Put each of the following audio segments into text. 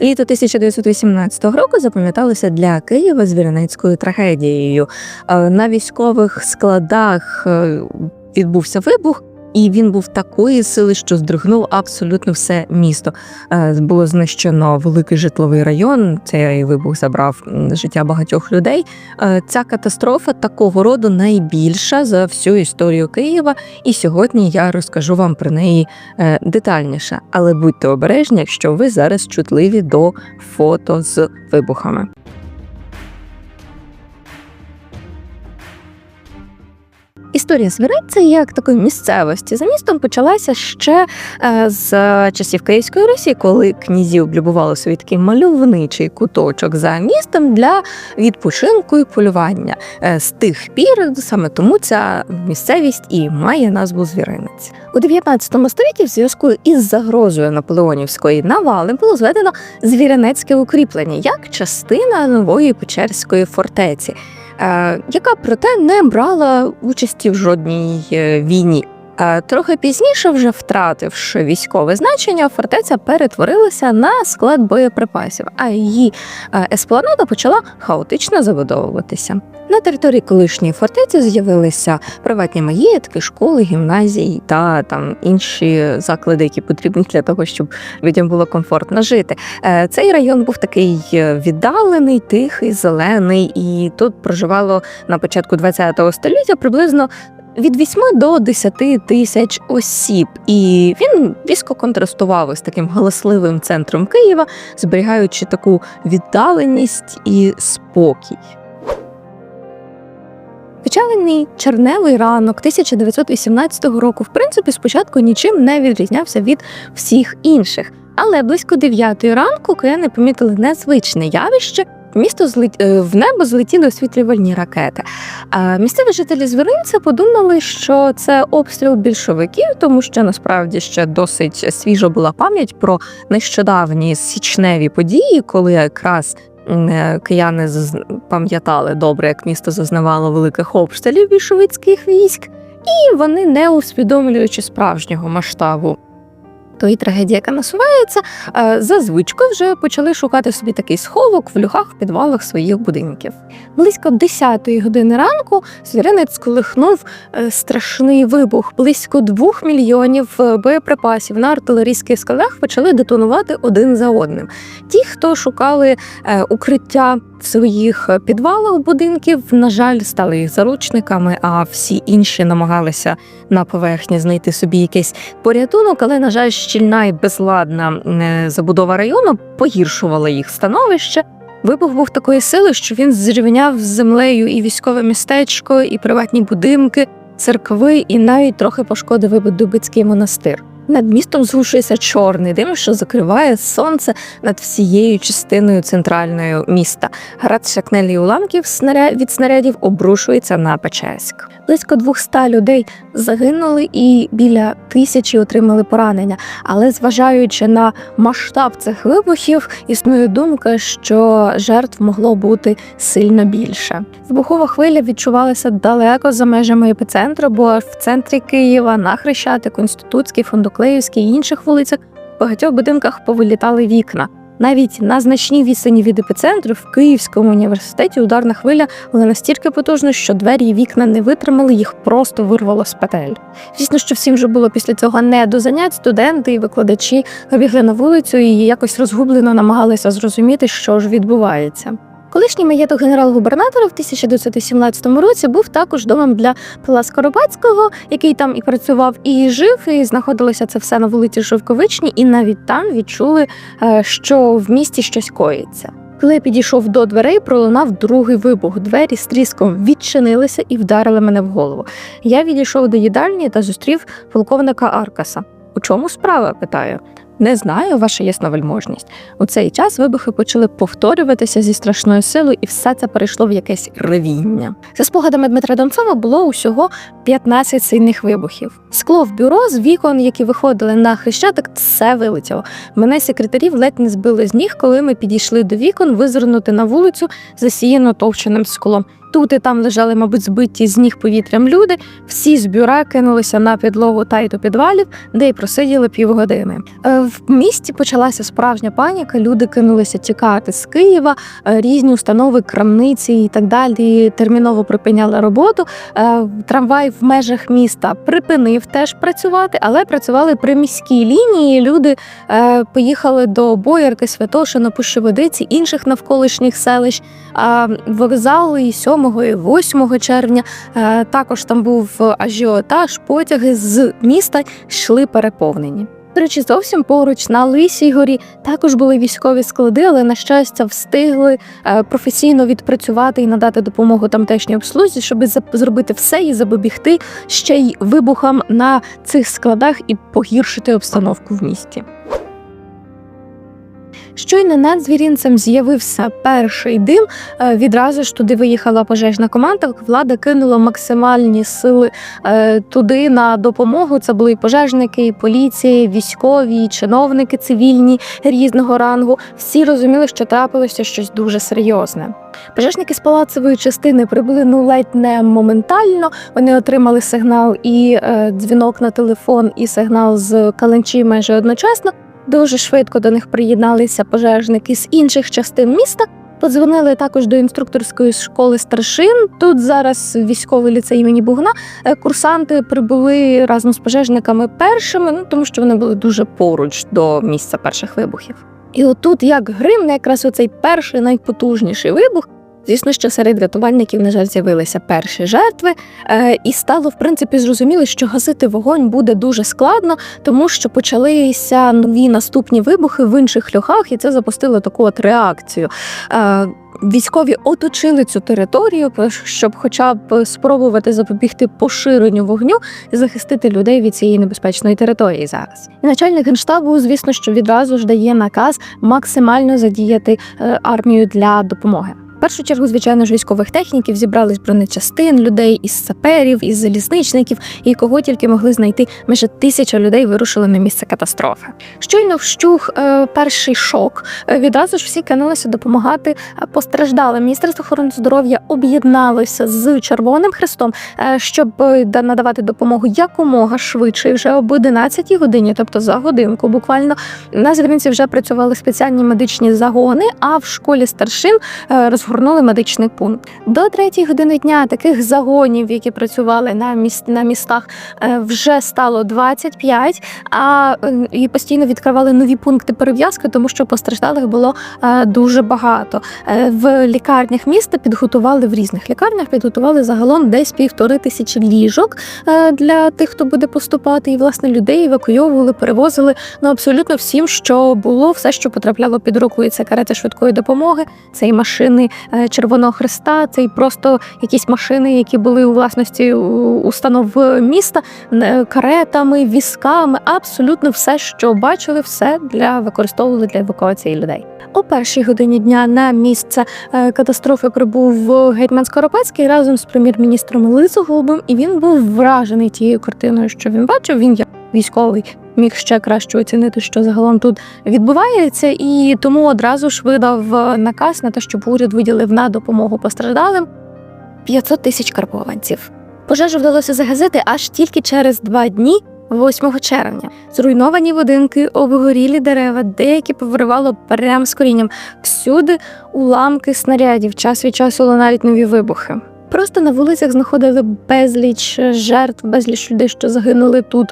Літо 1918 року запам'яталося для Києва звіринецькою трагедією. Е, На військових складах е, відбувся вибух. І він був такої сили, що здригнув абсолютно все місто. Е, Було знищено великий житловий район. Цей вибух забрав життя багатьох людей. Е, Ця катастрофа такого роду найбільша за всю історію Києва. І сьогодні я розкажу вам про неї е, детальніше. Але будьте обережні, якщо ви зараз чутливі до фото з вибухами. Історія Свиридця як такої місцевості за містом почалася ще е, з часів Київської Русі, коли князі облюбували собі такий мальовничий куточок за містом для відпочинку і полювання. Е, з тих пір саме тому ця місцевість і має назву Звіринець. У 19 столітті в зв'язку із загрозою наполеонівської навали було зведено звіринецьке укріплення як частина нової Печерської фортеці яка проте не брала участі в жодній е, війні. Е, Трохи пізніше, вже втративши військове значення, фортеця перетворилася на склад боєприпасів, а її е, еспланада почала хаотично забудовуватися. На території колишньої фортеці з'явилися приватні маєтки, школи, гімназії та там інші заклади, які потрібні для того, щоб людям було комфортно жити. Е, Цей район був такий віддалений, тихий, зелений, і тут проживало на початку ХХ століття приблизно. Від 8 до 10 тисяч осіб, і він різко контрастував із таким галасливим центром Києва, зберігаючи таку віддаленість і спокій. Печалений черневий ранок 1918 року, в принципі, спочатку нічим не відрізнявся від всіх інших. Але близько 9 ранку кияни помітили незвичне явище. В Місто злет... е, в небо злетіли освітлювальні ракети. А місцеві жителі звіринця подумали, що це обстріл більшовиків, тому що насправді ще досить свіжа була пам'ять про нещодавні січневі події, коли якраз е, кияни пам'ятали добре, як місто зазнавало великих обстрілів більшовицьких військ, і вони, не усвідомлюючи справжнього масштабу тої трагедії, яка насувається, е, за вже почали шукати собі такий сховок в люхах підвалах своїх будинків. Близько 10-ї години ранку звіринець колихнув е, страшний вибух. Близько двох мільйонів е, боєприпасів на артилерійських складах почали детонувати один за одним. Ті, хто шукали укриття в своїх е, підвалах будинків, на жаль, стали їх заручниками, а всі інші намагалися на поверхні знайти собі якийсь порятунок, але, на жаль, щільна і безладна е, забудова району погіршувала їх становище. Вибух був такої сили, що він зрівняв з землею і військове містечко, і приватні будинки, церкви, і навіть трохи пошкодив Дубицький монастир. Над містом зрушується чорний дим, що закриває сонце над всією частиною центральної міста. Град шакнелі уламків від снарядів обрушується на Печерськ. Близько 200 людей загинули і біля тисячі отримали поранення. Але зважаючи на масштаб цих вибухів, існує думка, що жертв могло бути сильно більше. Вибухова хвиля відчувалася далеко за межами епіцентру, бо в центрі Києва на Хрещатику, Інститутській, Фондоклеївській і інших вулицях в багатьох будинках повилітали вікна. Навіть на значній відстані від епіцентру в Київському університеті ударна хвиля була настільки потужна, що двері і вікна не витримали, їх просто вирвало з петель. Звісно, що всім вже було після цього не до занять. Студенти і викладачі вибігли на вулицю і якось розгублено намагалися зрозуміти, що ж відбувається. Колишній маєток генерал-губернатора в 1917 році був також домом для Пила Скоробацького, який там і працював, і жив, і знаходилося це все на вулиці Шовковичній, і навіть там відчули, е, що в місті щось коїться. Коли я підійшов до дверей, пролунав другий вибух. Двері з тріском відчинилися і вдарили мене в голову. Я відійшов до їдальні та зустрів полковника Аркаса. У чому справа? питаю. Не знаю, ваша ясновельможність. У цей час вибухи почали повторюватися зі страшною силою, і все це перейшло в якесь ревіння. За спогадами Дмитра Донцова було усього 15 сильних вибухів. Скло в бюро з вікон, які виходили на хрещатик, все вилетіло. Мене секретарів ледь не збили з ніг, коли ми підійшли до вікон визирнути на вулицю, засіяну товченим склом. Тут і там лежали, мабуть, збиті з ніг повітрям люди. Всі з бюра кинулися на підлогу та й до підвалів, де й просиділи півгодини. Е, В місті почалася справжня паніка. Люди кинулися тікати з Києва. е, Різні установи, крамниці і так далі терміново припиняли роботу. Е, Трамвай в межах міста припинив теж працювати, але працювали при міській лінії. Люди поїхали до Боярки, Святошина, Пущеводиці, інших навколишніх селищ. Вокзали і 7 і 8 червня е, також там був ажіотаж, потяги з міста йшли переповнені. До речі, зовсім поруч на Лисій горі також були військові склади, але на щастя встигли е, професійно відпрацювати і надати допомогу тамтешній обслузі, щоб зробити все і запобігти ще й вибухам на цих складах і погіршити обстановку в місті. Щойно над звірінцем з'явився перший дим. е, Відразу ж туди виїхала пожежна команда. Влада кинула максимальні сили е, туди на допомогу. Це були і пожежники, і поліція, і військові, і чиновники цивільні різного рангу. Всі розуміли, що трапилося щось дуже серйозне. Пожежники з палацової частини прибули ну ледь не моментально. Вони отримали сигнал і е, дзвінок на телефон, і сигнал з каленчі майже одночасно. Дуже швидко до них приєдналися пожежники з інших частин міста. Подзвонили також до інструкторської школи старшин. Тут зараз військовий ліцей імені Бугна. Е, Курсанти прибули разом з пожежниками першими, ну тому що вони були дуже поруч до місця перших вибухів. І отут, як грим, якраз оцей перший найпотужніший вибух. Звісно, що серед рятувальників, на жаль, з'явилися перші жертви, е, і стало в принципі зрозуміло, що гасити вогонь буде дуже складно, тому що почалися нові наступні вибухи в інших льохах, і це запустило таку от реакцію. Е, Військові оточили цю територію, щоб хоча б спробувати запобігти поширенню вогню і захистити людей від цієї небезпечної території зараз. І начальник генштабу, звісно, що відразу ж дає наказ максимально задіяти е, армію для допомоги. Першу чергу, звичайно ж, військових техніків зібрали з бронечастин, людей із саперів, із залізничників, і кого тільки могли знайти. Майже тисяча людей вирушили на місце катастрофи. Щойно вщух е, перший шок. е, Відразу ж всі кинулися допомагати е, постраждалим. Міністерство охорони здоров'я об'єдналося з Червоним Хрестом, е, щоб е, надавати допомогу якомога швидше. Вже об 11 годині, тобто за годинку, буквально на Зервінці вже працювали спеціальні медичні загони. А в школі старшин е, розгорнули медичний пункт. До третьої години дня таких загонів, які працювали на міст на містах, е, вже стало 25, а е, і постійно відкривали нові пункти перев'язки, тому що постраждалих було е, дуже багато. В лікарнях міста підготували в різних лікарнях, підготували загалом десь півтори тисячі ліжок для тих, хто буде поступати, і власне людей евакуйовували, перевозили ну абсолютно всім, що було, все, що потрапляло під руку, і це карети швидкої допомоги, це і машини Червоного Христа, це і просто якісь машини, які були у власності установ міста, е, каретами, візками, абсолютно все, що бачили, все для використовували для евакуації людей. О першій годині дня на місце е, катастрофи прибув гетьман Скоропадський разом з прем'єр-міністром Лисоголубом, і він був вражений тією картиною, що він бачив. Він як військовий міг ще краще оцінити, що загалом тут відбувається, і тому одразу ж видав е, наказ на те, щоб уряд виділив на допомогу постраждалим 500 тисяч карбованців. Пожежу вдалося загасити аж тільки через два дні. 8 червня зруйновані будинки, обгорілі дерева, деякі повиривало прямо з корінням. Всюди уламки снарядів, час від часу лунають нові вибухи. Просто на вулицях знаходили безліч жертв, безліч людей, що загинули тут.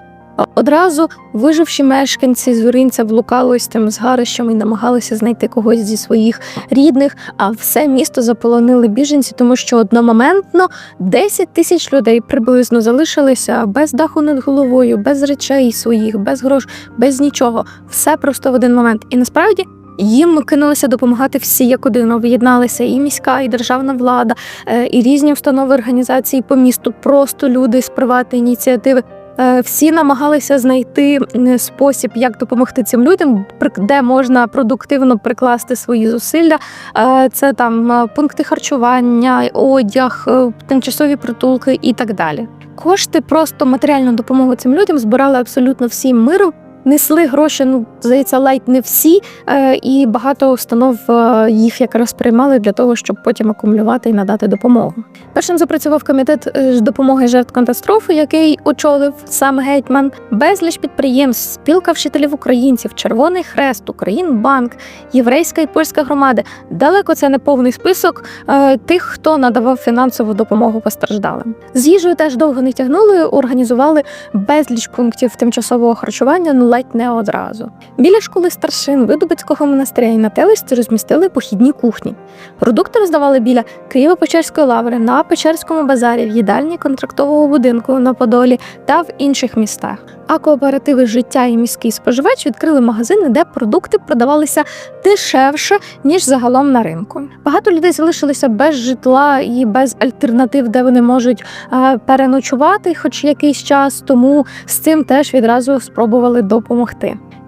Одразу виживші мешканці звіринця блукали ось тим згарищем і намагалися знайти когось зі своїх рідних. А все місто заполонили біженці, тому що одномоментно 10 тисяч людей приблизно залишилися без даху над головою, без речей своїх, без грош, без нічого. Все просто в один момент. І насправді. Їм кинулися допомагати всі як один, об'єдналися і міська, і державна влада, е, і різні установи організації по місту, просто люди з приватної ініціативи. Е, Всі намагалися знайти спосіб, як допомогти цим людям, де можна продуктивно прикласти свої зусилля. Е, Це там е, пункти харчування, одяг, тимчасові притулки і так далі. Кошти просто матеріальну допомогу цим людям збирали абсолютно всім миром. Несли гроші, ну здається, ледь не всі, е, і багато установ е, їх якраз приймали для того, щоб потім акумулювати і надати допомогу. Першим запрацював комітет е, з допомоги жертв катастрофи, який очолив сам гетьман, безліч підприємств, спілка вчителів українців, Червоний Хрест, Українбанк, єврейська і польська громади. Далеко це не повний список тих, хто надавав фінансову допомогу постраждалим. З їжею теж довго не тягнули, організували безліч пунктів тимчасового харчування, ну ледь не одразу. Біля школи старшин Видубицького монастиря і на Телесті розмістили похідні кухні. Продукти роздавали біля Києво-Печерської лаври, на Печерському базарі, в їдальні контрактового будинку на Подолі та в інших містах. А кооперативи життя і міський споживач відкрили магазини, де продукти продавалися дешевше ніж загалом на ринку. Багато людей залишилися без житла і без альтернатив, де вони можуть е, переночувати, хоч якийсь час. Тому з цим теж відразу спробували допомогти.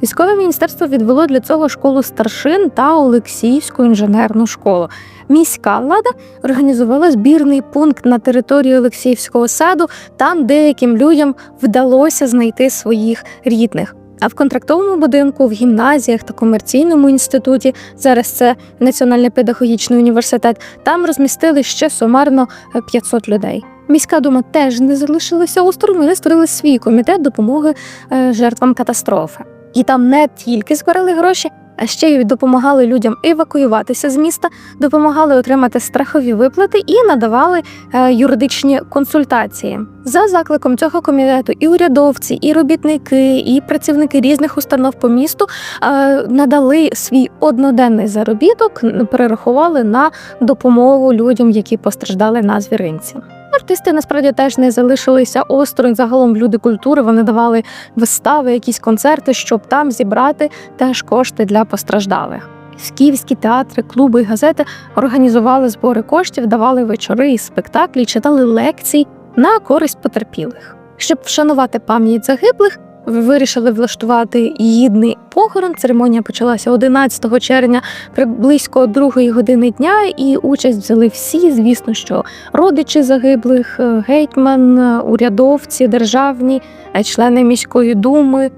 Військове міністерство відвело для цього школу старшин та Олексіївську інженерну школу. Міська влада організувала збірний пункт на території Олексіївського саду. Там деяким людям вдалося знайти своїх рідних. А в контрактовому будинку, в гімназіях та комерційному інституті, зараз це Національний педагогічний університет, там розмістили ще сумарно е, 500 людей. Міська дума теж не залишилася осторонь, вони створили свій комітет допомоги е, жертвам катастрофи. І там не тільки збирали гроші, а ще й допомагали людям евакуюватися з міста, допомагали отримати страхові виплати і надавали е, юридичні консультації. За закликом цього комітету і урядовці, і робітники, і працівники різних установ по місту е, надали свій одноденний заробіток, перерахували на допомогу людям, які постраждали на звіринці. Артисти насправді теж не залишилися осторонь. Загалом люди культури вони давали вистави, якісь концерти, щоб там зібрати теж кошти для постраждалих. Скіфські театри, клуби і газети організували збори коштів, давали вечори і спектаклі, читали лекції на користь потерпілих. Щоб вшанувати пам'ять загиблих, вирішили влаштувати гідний похорон. Церемонія почалася 11 червня приблизько другої години дня, і участь взяли всі. Звісно, що родичі загиблих, е, гетьман, е, урядовці, державні, е, члени міської думи,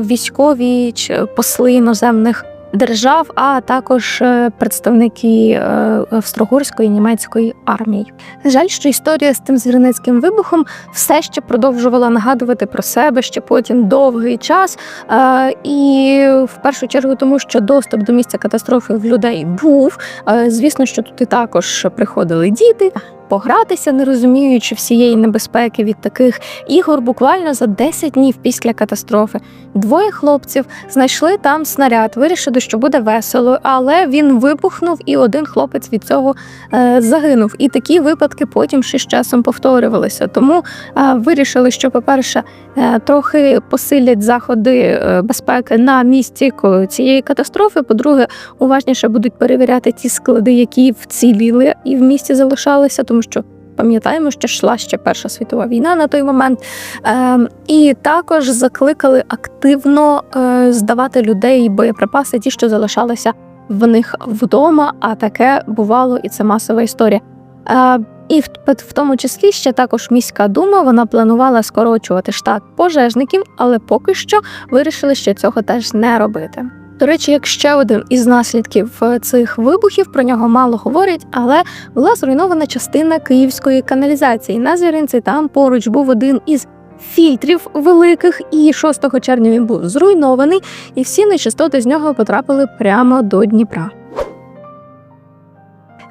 військові посли іноземних держав, а також е, представники е, австро-угорської і німецької армії. Жаль, що історія з тим звірницьким вибухом все ще продовжувала нагадувати про себе ще потім довгий час. Е, І в першу чергу, тому що доступ до місця катастрофи в людей був. Звісно, що тут і також приходили діти. Погратися, не розуміючи всієї небезпеки від таких ігор, буквально за 10 днів після катастрофи. Двоє хлопців знайшли там снаряд, вирішили, що буде весело, але він вибухнув, і один хлопець від цього е, загинув. І такі випадки потім ще з часом повторювалися. Тому е, вирішили, що, по-перше, е, трохи посилять заходи безпеки на місці цієї катастрофи. По-друге, уважніше будуть перевіряти ті склади, які вціліли і в місті залишалися, тому що. Пам'ятаємо, що йшла ще Перша світова війна на той момент, Ем, і також закликали активно е, здавати людей боєприпаси, ті, що залишалися в них вдома. А таке бувало, і це масова історія. Е, і в, в тому числі ще також міська дума вона планувала скорочувати штат пожежників, але поки що вирішили, що цього теж не робити. До речі, як ще один із наслідків е, цих вибухів, про нього мало говорять, але була зруйнована частина київської каналізації. На звіринці там поруч був один із фільтрів великих, і 6 червня він був зруйнований, і всі нечистоти з нього потрапили прямо до Дніпра.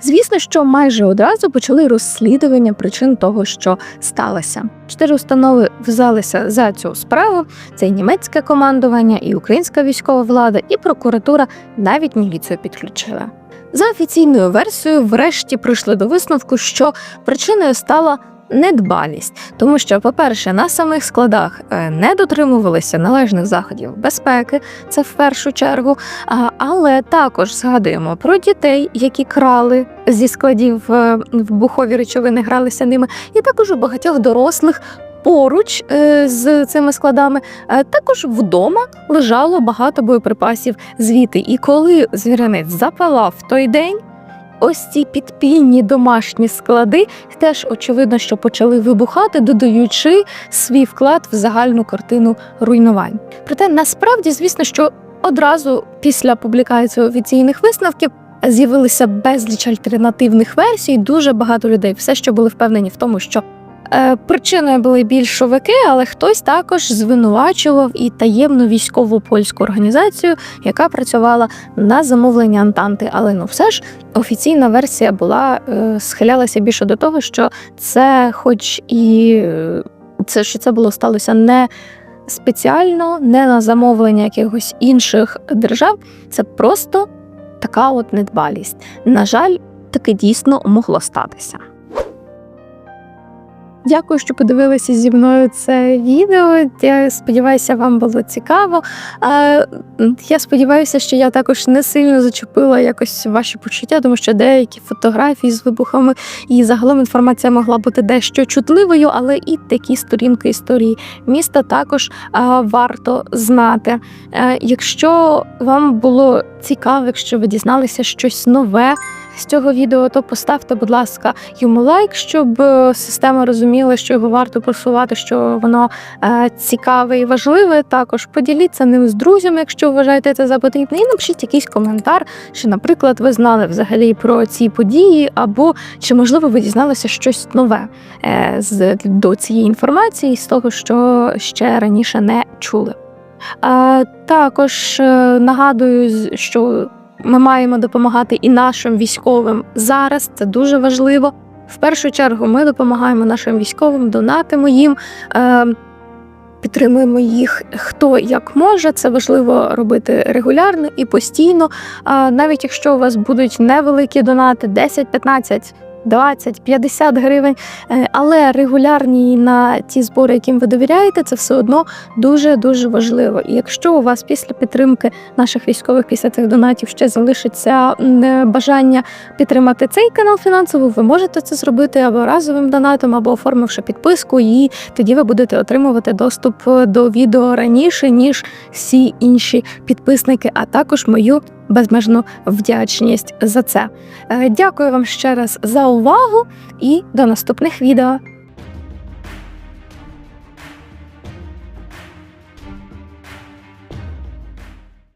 Звісно, що майже одразу почали розслідування причин того, що сталося. Чотири установи взялися за цю справу: це і німецьке командування, і українська військова влада, і прокуратура навіть міліцію підключила. За офіційною версією, врешті прийшли до висновку, що причиною стала недбалість, тому що, по-перше, на самих складах е, не дотримувалися належних заходів безпеки, це в першу чергу. Але також згадуємо про дітей, які крали зі складів е, вибухові речовини, гралися ними, і також у багатьох дорослих. Поруч е, з цими складами також вдома лежало багато боєприпасів звідти. І коли звіринець запалав той день, ось ці підпільні домашні склади теж очевидно, що почали вибухати, додаючи свій вклад в загальну картину руйнувань. Проте насправді, звісно, що одразу після публікації офіційних висновків. З'явилися безліч альтернативних версій. Дуже багато людей все ще були впевнені в тому, що причиною були більшовики, але хтось також звинувачував і таємну військову польську організацію, яка працювала на замовлення Антанти. Але ну все ж офіційна версія була е, схилялася більше до того, що це, хоч і е, це що це було сталося не спеціально, не на замовлення якихось інших держав. Це просто така от недбалість. На жаль, таки дійсно могло статися. Дякую, що подивилися зі мною це відео. Я сподіваюся, вам було цікаво. Я сподіваюся, що я також не сильно зачепила якось ваші почуття, тому що деякі фотографії з вибухами і загалом інформація могла бути дещо чутливою, але і такі сторінки історії міста також варто знати. Е, Якщо вам було цікаво, якщо ви дізналися щось нове з цього відео, то поставте, будь ласка, йому лайк, щоб е, система розуміла, що його варто просувати, що воно е, цікаве і важливе. Також поділіться ним з друзями, якщо вважаєте це за потрібне, і напишіть якийсь коментар, що, наприклад, ви знали взагалі про ці події, або чи можливо ви дізналися щось нове е, з до цієї інформації, з того, що ще раніше не чули. Також нагадую, що ми маємо допомагати і нашим військовим зараз. Це дуже важливо. В першу чергу ми допомагаємо нашим військовим, донатимо їм. Е, Підтримуємо їх хто як може. Це важливо робити регулярно і постійно. Навіть якщо у вас будуть невеликі донати 10, 15, 20, 50 гривень, е, але регулярні на ті збори, яким ви довіряєте, це все одно дуже дуже важливо. І якщо у вас після підтримки наших військових після цих донатів ще залишиться е, бажання підтримати цей канал фінансово, ви можете це зробити або разовим донатом, або оформивши підписку, і тоді ви будете отримувати доступ е, до відео раніше, ніж всі інші підписники, а також мою безмежну вдячність за це. Е, Дякую вам ще раз за увагу і до наступних відео.